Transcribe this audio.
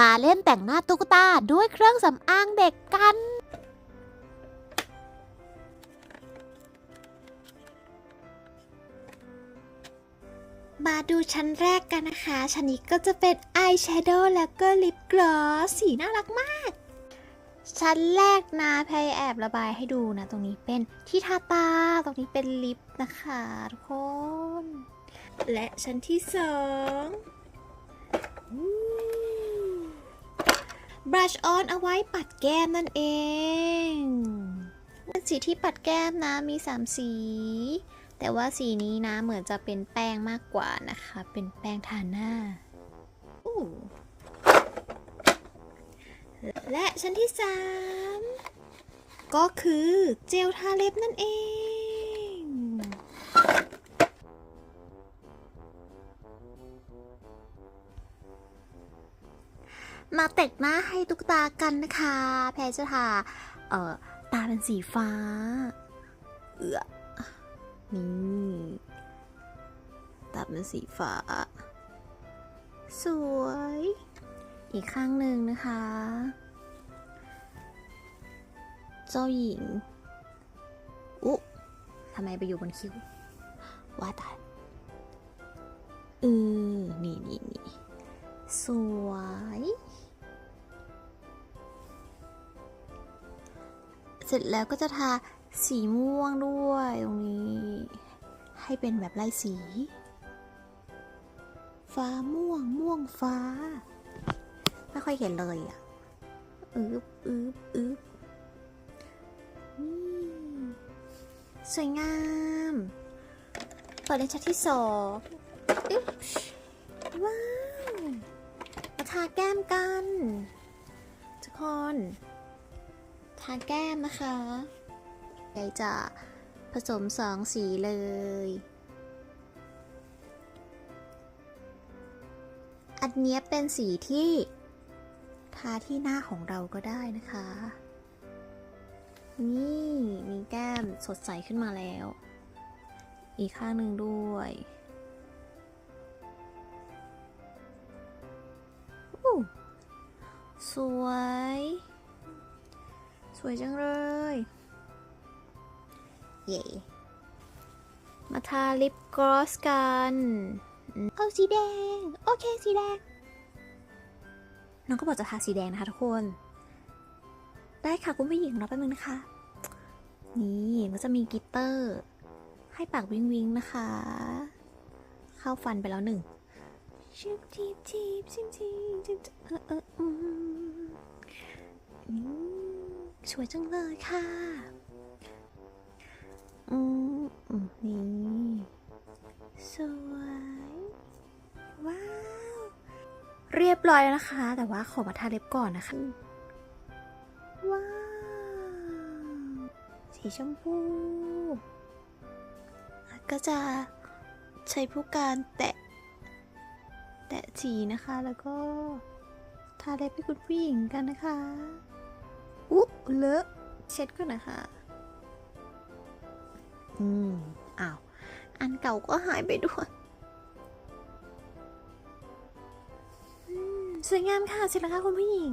มาเล่นแต่งหน้าตุ๊กตาด้วยเครื่องสำอางเด็กกัน มาดูชั้นแรกกันนะคะ ชั้นนี้ก็จะเป็นอายแชโดว์แล้วก็ลิปกลอสสีน่ารักมาก ชั้นแรกนะพรแอบระบายให้ดูนะ ตรงนี้เป็นที่ทาตา ตรงนี้เป็นลิปนะคะทุกคน และชั้นที่สอง บรัชออนเอาไว้ปัดแก้มนั่นเองสีที่ปัดแก้มนะมี 3 สี แต่ว่าสีนี้นะเหมือนจะเป็นแป้งมากกว่านะคะ เป็นแป้งทาหน้าอู้และชั้นที่ 3 ก็คือเจลทาเล็บนั่นเอง มาแต่งหน้าให้ตุ๊กตากันนะคะ แพรจะทาเอ่อตาเป็นสีฟ้า เอือนี่ตัดเป็นสีฟ้า สวย อีกข้างหนึ่งนะคะ เจ้าหญิง อุ๊ทำไมไปอยู่บนคิ้ว ว่าตายเออนี่นี่นี่สวย ร็จแล้วก็จะทาสีม่วงด้วยตรงนี้ ให้เป็นแบบไล่สี ฟ้าม่วงม่วงฟ้า ไม่ค่อยเห็นเลยอะอึบอึบอึบสวยงามเปิดในชั้นที่สองอึ๊บว้าวมาทาแก้มกัน ทุกคน ทาแก้มนะคะยายจะผสมสองสีเลย อันเนี้เป็นสีที่ ทาที่หน้าของเราก็ได้นะคะ นี่มีแก้มสดใสขึ้นมาแล้ว อีกข้างหนึ่งด้วยสวย วยจังเลย เย่มาทาลิปกลอสกันอืมเอาสีแดง โอเคสีแดง น้องก็บอกจะทาสีแดงนะคะทุกคน ได้ค่ะคุณผู้หญิงรอแป๊บนึงนะคะ นี่ก็จะมีกลิตเตอร์ ให้ปากวิงวิงนะคะ เข้าฟันไปแล้วหนึ่งชิบชิบชิบชิบชิบชิบเออเอออืมอืม สวยจังเลยค่ะอืมอืมนี่ สวย ว้าว เรียบร้อยแล้วนะคะ แต่ว่าขอมาทาเล็บก่อนนะคะ ว้าว สีชมพู ก็จะใช้ผู้การแตะ แตะสีนะคะ แล้วก็ทาเล็บให้คุณผู้หญิงกันนะคะ อุ๊เลอะเช็ดก่อนนะคะ อืมอ้าวอันเก่าก็หายไปด้วยสวยงามค่ะเสร็จแล้วค่ะคุณผู้หญิง